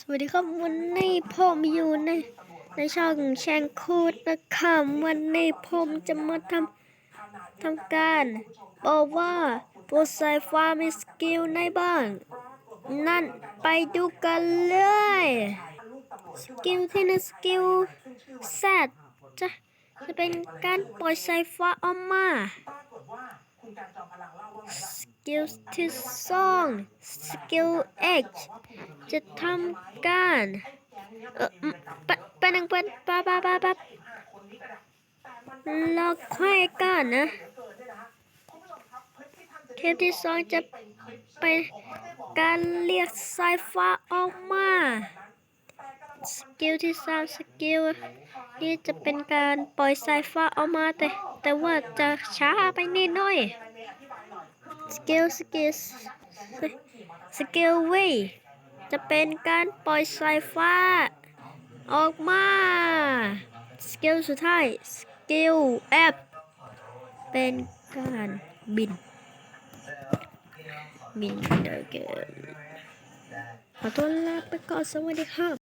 สวัสดีครับวันนี้ผมอยู่ในในช่องแชงคูดนะครับวันนี้ผมจะมาทำทำการบอกว่าโปรไซฟ้ามีสกิลในบ้างนั่นไปดูกันเลยสกิลที่หนึ่งสกิลแซดจะจะเป็นการปล่อยสายฟ้าออกมาสกิลที่สองสกิล X จะทำการเออปะปะนังปะปะปะปะปะรอค่อยกันนะ เทปที่สองจะไปการเรียกสายฟ้าออกมา สกิลที่สามสกิลนี่จะเป็นการปล่อยสายฟ้าออกมาแต่แต่ว่าจะช้าไปนิดหน่อย สกิลสกิลสกิลเว จะเป็นการปล่อยสายฟ้า ออกมา สกิลสุดท้าย สกิลแอปเป็นการบิน บินเดอร์เกมขอตัวลาไปก่อนสวัสดีครับ